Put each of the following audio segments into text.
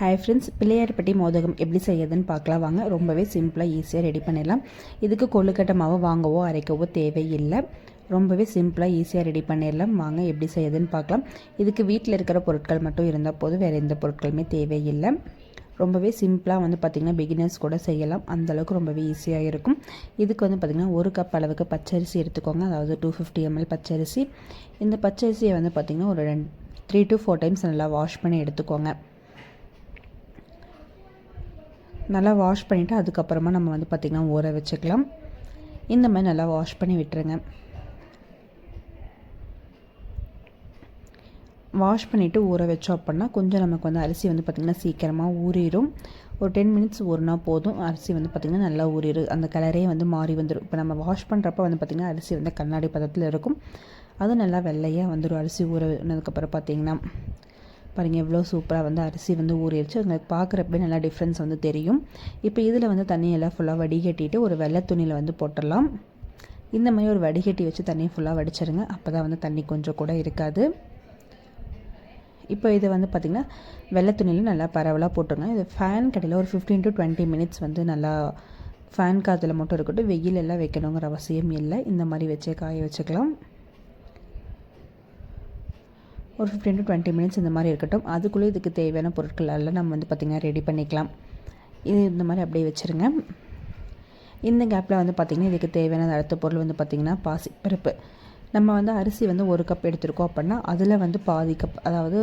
Hi friends Pillaiyarpatti மோதகம் எப்படி செய்யறதுன்னு பார்க்கலாம். வாங்க ரொம்பவே சிம்பிளாக ஈஸியாக ரெடி பண்ணிடலாம். இதுக்கு கொழுக்கட்டை மாவு வாங்கவோ அரைக்கவோ தேவையில்லை. ரொம்பவே சிம்பிளாக ஈஸியாக ரெடி பண்ணிடலாம். வாங்க எப்படி செய்யுதுன்னு பார்க்கலாம். இதுக்கு வீட்டில் இருக்கிற பொருட்கள் மட்டும் இருந்தால் போதும். வேறு எந்த பொருட்களுமே தேவையில்லை. ரொம்பவே சிம்பிளாக வந்து பார்த்திங்கன்னா பிகினர்ஸ் கூட செய்யலாம். அந்தளவுக்கு ரொம்பவே ஈஸியாக இருக்கும். இதுக்கு வந்து பார்த்திங்கன்னா ஒரு கப் அளவுக்கு பச்சரிசி எடுத்துக்கோங்க. அதாவது டூ ஃபிஃப்டி எம்எல் பச்சரிசி. இந்த பச்சரிசியை வந்து பார்த்திங்கன்னா ஒரு ரெண்டு த்ரீ டு ஃபோர் டைம்ஸ் நல்லா வாஷ் பண்ணி எடுத்துக்கோங்க. நல்லா வாஷ் பண்ணிவிட்டு அதுக்கப்புறமா நம்ம வந்து பார்த்திங்கன்னா ஊற வச்சுக்கலாம். இந்த மாதிரி நல்லா வாஷ் பண்ணி விட்டுருங்க. வாஷ் பண்ணிவிட்டு ஊற வச்சோம் அப்படின்னா கொஞ்சம் நமக்கு வந்து அரிசி வந்து பார்த்திங்கன்னா சீக்கிரமாக ஊறிடும். ஒரு டென் மினிட்ஸ் ஊறினா போதும். அரிசி வந்து பார்த்திங்கன்னா நல்லா ஊறிடும். அந்த கலரே வந்து மாறி வந்துடும் இப்போ நம்ம வாஷ் பண்ணுறப்ப வந்து பார்த்திங்கன்னா அரிசி வந்து கண்ணாடி பதத்தில் இருக்கும். அது நல்லா வெள்ளையாக வந்துடும் அரிசி ஊறினதுக்கப்புறம் பார்த்திங்கன்னா பாருங்கள் எவ்வளோ சூப்பராக வந்து அரிசி வந்து ஊறிடுச்சு உங்களுக்கு பார்க்குறப்ப நல்லா டிஃப்ரென்ஸ் வந்து தெரியும். இப்போ இதில் வந்து தண்ணியெல்லாம் ஃபுல்லாக வடிகட்டிட்டு ஒரு வெள்ளை துணியில் வந்து போட்டுடலாம். இந்த மாதிரி ஒரு வடிகட்டி வச்சு தண்ணியை ஃபுல்லாக வடிச்சிருங்க. அப்போ தான் வந்து தண்ணி கொஞ்சம் கூட இருக்காது. இப்போ இது வந்து பார்த்திங்கன்னா வெள்ளை துணியில் நல்லா பரவலாக போட்டுருங்க. இது ஃபேன் கடையில் ஒரு ஃபிஃப்டீன் டு டுவெண்ட்டி மினிட்ஸ் வந்து நல்லா ஃபேன் காற்றுல மட்டும் இருக்கட்டும் வெயில் எல்லாம் வைக்கணுங்கிற அவசியம் இல்லை. இந்த மாதிரி வச்சே காய வச்சுக்கலாம். ஒரு ஃபிஃப்டீன் டு டுவெண்ட்டி மினிட்ஸ் இந்த மாதிரி இருக்கட்டும். அதுக்குள்ளே இதுக்கு தேவையான பொருட்கள் எல்லாம் நம்ம வந்து பார்த்திங்கன்னா ரெடி பண்ணிக்கலாம். இது இந்த மாதிரி அப்படியே வச்சுருங்க. இந்த கேப்பில் வந்து பார்த்திங்கன்னா இதுக்கு தேவையான அடுத்த பொருள் வந்து பார்த்திங்கன்னா பாசி பருப்பு நம்ம வந்து அரிசி வந்து ஒரு கப் எடுத்திருக்கோம் அப்படின்னா அதில் வந்து பாதி கப் அதாவது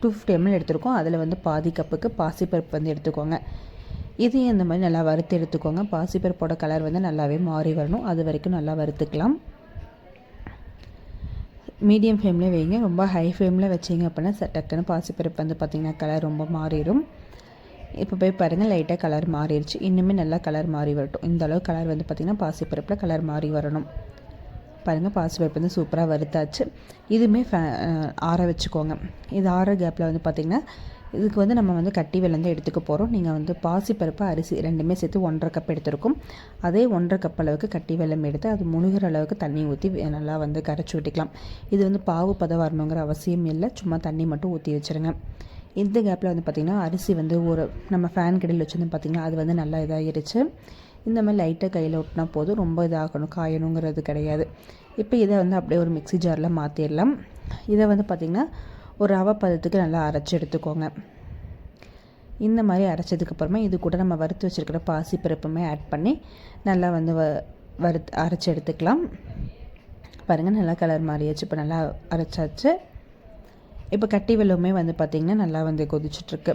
டூ ஃபிஃப்டி எம்எல் எடுத்திருக்கோம். அதில் வந்து பாதி கப்புக்கு பாசிப்பருப்பு வந்து எடுத்துக்கோங்க. இதையும் இந்த மாதிரி நல்லா வறுத்து எடுத்துக்கோங்க. பாசிப்பருப்போட கலர் வந்து நல்லாவே மாறி வரணும். அது வரைக்கும் நல்லா வறுத்துக்கலாம். மீடியம் ஃப்ளேமில் வைங்க. ரொம்ப ஹை ஃப்ளேமில் வச்சிங்க அப்படின்னா டக்குன்னு பாசிப்பருப்பு வந்து பார்த்திங்கன்னா கலர் ரொம்ப மாறிடும். இப்போ போய் பாருங்கள் லைட்டாக கலர் மாறிடுச்சு. இன்னுமே நல்லா கலர் மாறி வரட்டும். இந்த அளவு கலர் வந்து பார்த்திங்கன்னா பாசிப்பருப்பில் கலர் மாறி வரணும். பாருங்கள் பாசிப்பருப்பு வந்து சூப்பராக வறுத்தாச்சு. இதுவுமே ஃபே ஆற வச்சுக்கோங்க. இது ஆற கேப்பில் வந்து பார்த்திங்கன்னா இதுக்கு வந்து நம்ம வந்து கட்டி வெள்ளம் எடுத்துக்க போகிறோம் நீங்கள் வந்து பாசிப்பருப்பு அரிசி ரெண்டுமே சேர்த்து ஒன்றரை கப் எடுத்துருக்கோம். அதே ஒன்றரை கப் அளவுக்கு கட்டி வெள்ளம் எடுத்து அது முழுகிற அளவுக்கு தண்ணி ஊற்றி நல்லா வந்து கரைச்சி விட்டுக்கலாம் இது வந்து பாவு பதம் வரணுங்கிற அவசியம் இல்லை. சும்மா தண்ணி மட்டும் ஊற்றி வச்சுருங்க. இந்த கேப்பில் வந்து பார்த்திங்கன்னா அரிசி வந்து ஒரு நம்ம ஃபேன் கடையில் வச்சுருந்து பார்த்திங்கன்னா அது வந்து நல்லா இதாகிருச்சு இந்த மாதிரி லைட்டாக கையில் ஒட்டினா போதும். ரொம்ப இதாகணும். காயணுங்கிறது கிடையாது. இப்போ இதை வந்து அப்படியே ஒரு மிக்சி ஜாரில் மாற்றிடலாம் இதை வந்து பார்த்திங்கன்னா ஒரு ரவை பதத்துக்கு நல்லா அரைச்சி எடுத்துக்கோங்க. இந்த மாதிரி அரைச்சதுக்கப்புறமா இது கூட நம்ம வறுத்து வச்சுருக்கிற பாசி பருப்புமே ஆட் பண்ணி நல்லா வந்து வ வறுத்து அரைச்சி எடுத்துக்கலாம். பாருங்கள் நல்லா கலர் மாறியாச்சு. இப்போ நல்லா அரைச்சாச்சு. இப்போ கட்டி வெள்ளமே வந்து பார்த்திங்கன்னா நல்லா வந்து கொதிச்சுட்ருக்கு.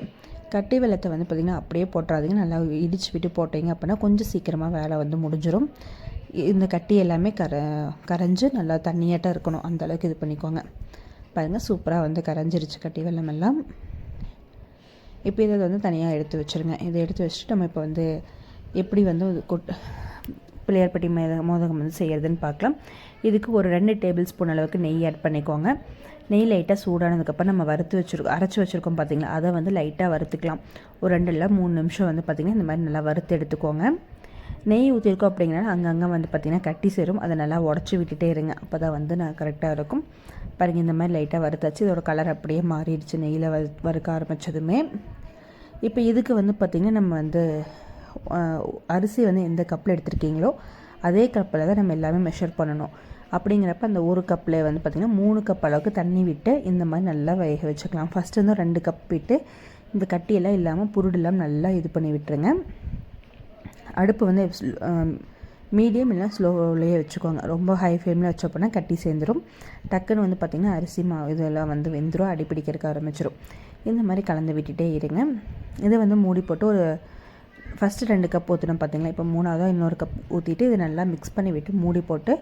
கட்டி வெள்ளத்தை வந்து பார்த்திங்கன்னா அப்படியே போட்டுறாதீங்க. நல்லா இடிச்சு விட்டு போட்டிங்க அப்படின்னா கொஞ்சம் சீக்கிரமாக வேலை வந்து முடிஞ்சிடும் இந்த கட்டி எல்லாமே கர கரைஞ்சி நல்லா தண்ணியாட்டாக இருக்கணும். அந்தளவுக்கு இது பண்ணிக்கோங்க. பாருங்கள் சூப்பராக வந்து கரைஞ்சிருச்சு கட்டி வெள்ளமெல்லாம் இப்போ இதை வந்து தனியாக எடுத்து வச்சுருங்க. இதை எடுத்து வச்சுட்டு நம்ம இப்போ வந்து எப்படி வந்து கொட் பிள்ளையார்பட்டி மேத மோதகம் வந்து செய்கிறதுன்னு பார்க்கலாம் இதுக்கு ஒரு ரெண்டு டேபிள் ஸ்பூன் அளவுக்கு நெய் ஆட் பண்ணிக்கோங்க. நெய் லைட்டாக சூடானதுக்கப்புறம் நம்ம வறுத்து வச்சுருக்கோம் அரைச்சி வச்சுருக்கோம் பார்த்திங்களா அதை வந்து லைட்டாக வறுத்துக்கலாம். ஒரு ரெண்டு இல்லை மூணு நிமிஷம் வந்து பார்த்திங்கன்னா இந்த மாதிரி நல்லா வறுத்து எடுத்துக்கோங்க. நெய் ஊற்றிருக்கோம் அப்படிங்கிறனால அங்கங்கே வந்து பார்த்திங்கன்னா கட்டி சேரும். அதை நல்லா உடச்சி விட்டுட்டே இருங்க. அப்போ தான் வந்து நான் கரெக்டாக இருக்கும். பாருங்கள் இந்த மாதிரி லைட்டாக வறுத்தாச்சு. இதோட கலர் அப்படியே மாறிடுச்சு. நெய்யில் வறு வறுக்க ஆரம்பித்ததுமே இப்போ இதுக்கு வந்து பார்த்திங்கன்னா நம்ம வந்து அரிசி வந்து எந்த கப்பில் எடுத்திருக்கீங்களோ அதே கப்பில் தான் நம்ம எல்லாமே மெஷர் பண்ணணும். அப்படிங்கிறப்ப அந்த ஒரு கப்பில் வந்து பார்த்திங்கன்னா மூணு கப் அளவுக்கு தண்ணி விட்டு இந்த மாதிரி நல்லா வேக வச்சுக்கலாம். ஃபஸ்ட்டு வந்து ரெண்டு கப் விட்டு இந்த கட்டியெல்லாம் இல்லாமல் புருடெல்லாம் நல்லா இது பண்ணி விட்டுருங்க. அடுப்பு வந்து மீடியம் இல்லை ஸ்லோவிலேயே வச்சுக்கோங்க. ரொம்ப ஹை ஃப்ளேமில் வச்சப்போனா கட்டி சேர்ந்துடும் டக்குன்னு வந்து பார்த்திங்கன்னா அரிசி மா இதெல்லாம் வந்து வெந்துடும் அடிப்பிடிக்கிறதுக்கு ஆரம்பிச்சிடும் இந்த மாதிரி கலந்து விட்டுட்டே இருங்க. இதை வந்து மூடி போட்டு ஒரு ஃபஸ்ட்டு ரெண்டு கப் ஊற்றினோம் பார்த்திங்களா இப்போ மூணாவதாக இன்னொரு கப் ஊற்றிட்டு இதை நல்லா மிக்ஸ் பண்ணி விட்டு மூடி போட்டு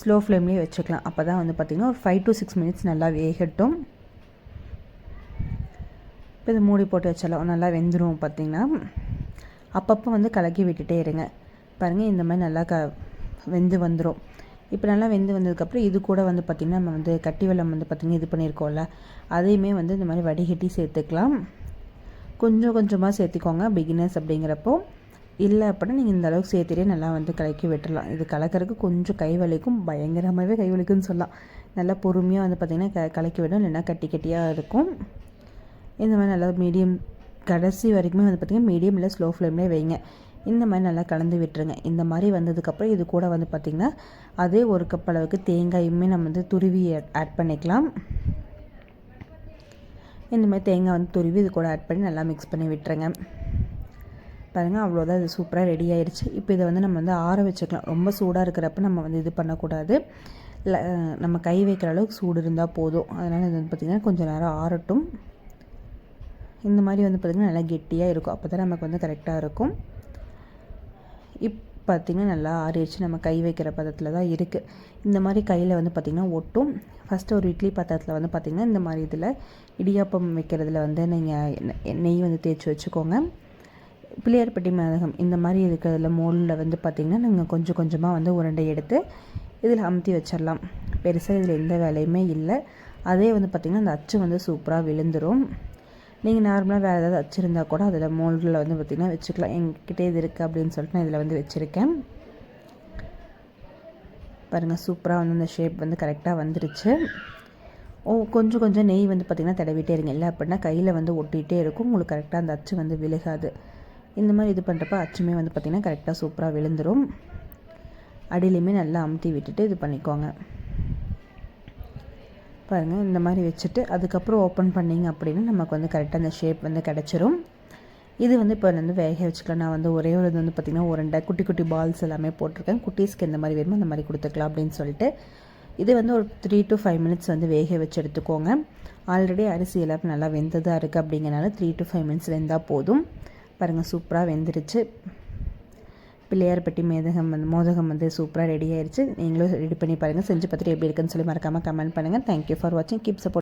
ஸ்லோ ஃப்ளேம்லேயே வச்சுக்கலாம். அப்போ தான் வந்து பார்த்திங்கன்னா ஒரு ஃபைவ் டு சிக்ஸ் மினிட்ஸ் நல்லா வேகட்டும். இப்போ இதை மூடி போட்டு வச்சாலும் நல்லா வெந்துடும் பார்த்திங்கன்னா அப்பப்போ வந்து கலக்கி விட்டுட்டே இருங்க. பாருங்கள் இந்த மாதிரி நல்லா க வெந்து வந்துடும் இப்போ நல்லா வெந்து வந்ததுக்கப்புறம் இது கூட வந்து பார்த்திங்கன்னா நம்ம வந்து கட்டி வெள்ளம் வந்து பார்த்திங்கன்னா இது பண்ணியிருக்கோம்ல அதையுமே வந்து இந்த மாதிரி வடிகட்டி சேர்த்துக்கலாம். கொஞ்சம் கொஞ்சமாக சேர்த்துக்கோங்க பிகினர்ஸ் அப்படிங்கிறப்போ. இல்லை அப்படின்னா நீங்கள் இந்த அளவுக்கு சேர்த்துட்டே நல்லா வந்து கலக்கி விட்டுடலாம் இது கலக்கிறதுக்கு கொஞ்சம் கை வலிக்கும். பயங்கரமாகவே கை வலிக்குன்னு சொல்லலாம். நல்லா பொறுமையாக வந்து பார்த்திங்கன்னா க கலக்கி விடும் இல்லைன்னா கட்டி கட்டியாக இருக்கும். இந்த மாதிரி நல்லா மீடியம் கடைசி வரைக்குமே வந்து பார்த்திங்கன்னா மீடியம் இல்லை ஸ்லோ ஃப்ளேம்லேயே வைங்க. இந்த மாதிரி நல்லா கலந்து விட்டுருங்க. இந்த மாதிரி வந்ததுக்கப்புறம் இது கூட வந்து பார்த்திங்கன்னா அதே ஒரு கப் அளவுக்கு தேங்காயுமே நம்ம வந்து துருவி ஆட் பண்ணிக்கலாம். இந்த மாதிரி தேங்காய் வந்து துருவி இது கூட ஆட் பண்ணி நல்லா மிக்ஸ் பண்ணி விட்டுருங்க. பாருங்கள் அவ்வளோதான் இது சூப்பராக ரெடி ஆயிடுச்சு இப்போ இதை வந்து நம்ம வந்து ஆற வச்சுக்கலாம். ரொம்ப சூடாக இருக்கிறப்ப நம்ம வந்து இது பண்ணக்கூடாது. நம்ம கை வைக்கிற அளவுக்கு சூடு இருந்தால் போதும். அதனால் இது வந்து பார்த்திங்கன்னா கொஞ்சம் நேரம் ஆறட்டும். இந்த மாதிரி வந்து பார்த்திங்கன்னா நல்லா கெட்டியாக இருக்கும். அப்போ தான் நமக்கு வந்து கரெக்டாக இருக்கும். இப்போ பார்த்திங்கன்னா நல்லா ஆறிடுச்சு. நம்ம கை வைக்கிற பதத்தில் தான் இருக்குது இந்த மாதிரி கையில் வந்து பார்த்திங்கன்னா ஒட்டும். ஃபஸ்ட்டு ஒரு இட்லி பாத்திரத்தில் வந்து பார்த்திங்கன்னா இந்த மாதிரி இதில் இடியாப்பம் வைக்கிறதுல வந்து நீங்கள் நெய் வந்து தேய்ச்சி வச்சுக்கோங்க. பிள்ளையார்பட்டி மதகம் இந்த மாதிரி இருக்கிறதுல மோலில் வந்து பார்த்திங்கன்னா நீங்கள் கொஞ்சம் கொஞ்சமாக வந்து உருண்டை எடுத்து இதில் அமுத்தி வச்சிடலாம் பெருசாக இதில் எந்த வேலையுமே இல்லை. அதே வந்து பார்த்திங்கன்னா அந்த அச்சு வந்து சூப்பராக விழுந்துடும் நீங்கள் நார்மலாக வேறு ஏதாவது வச்சுருந்தா கூட அதில் மோல்டில் வந்து பார்த்திங்கன்னா வச்சுக்கலாம். எங்கிட்டே இது இருக்குது அப்படின்னு சொல்லிட்டு நான் இதில் வந்து வச்சுருக்கேன். பாருங்கள் சூப்பராக வந்து இந்த ஷேப் வந்து கரெக்டாக வந்துருச்சு. ஓ கொஞ்சம் கொஞ்சம் நெய் வந்து பார்த்திங்கன்னா தடவிட்டே இருங்க. இல்லை அப்படின்னா கையில் வந்து ஒட்டிகிட்டே இருக்கும். உங்களுக்கு கரெக்டாக அந்த அச்சு வந்து விழுகாது. இந்த மாதிரி இது பண்ணுறப்ப அச்சுமே வந்து பார்த்திங்கன்னா கரெக்டாக சூப்பராக விழுந்துடும் அடியிலையுமே நல்லா அமுத்தி விட்டுட்டு இது பண்ணிக்கோங்க. பாருங்கள் இந்த மாதிரி வச்சுட்டு அதுக்கப்புறம் ஓப்பன் பண்ணிங்க அப்படின்னா நமக்கு வந்து கரெக்டாக அந்த ஷேப் வந்து கிடச்சிரும். இது வந்து இப்போ வந்து வேக வச்சுக்கலாம். நான் வந்து ஒரே ஒரு இது வந்து பார்த்திங்கன்னா உருண்டை குட்டி குட்டி பால்ஸ் எல்லாமே போட்டிருக்கேன். குட்டீஸ்க்கு எந்த மாதிரி வேணுமோ அந்த மாதிரி கொடுத்துக்கலாம் அப்படின்னு சொல்லிட்டு. இது வந்து ஒரு த்ரீ டு ஃபைவ் மினிட்ஸ் வந்து வேக வச்சு எடுத்துக்கோங்க. ஆல்ரெடி அரிசி எல்லாம் நல்லா வெந்ததாக இருக்குது அப்படிங்கிறனால த்ரீ டு ஃபைவ் மினிட்ஸ் வெந்தால் போதும். பாருங்கள் சூப்பராக வெந்துருச்சு. பிள்ளையார்பட்டி மேதகம் வந்து மோதகம் வந்து சூப்பராக ரெடி ஆயிடுச்சு நீங்களும் ரெடி பண்ணி பாருங்கள் செஞ்சு பார்த்துட்டு எப்படி இருக்குன்னு சொல்லி மறக்காமல் கமெண்ட் பண்ணுங்கள் தேங்க்யூ ஃபார் வாட்சிங் கீப் சப்போர்ட்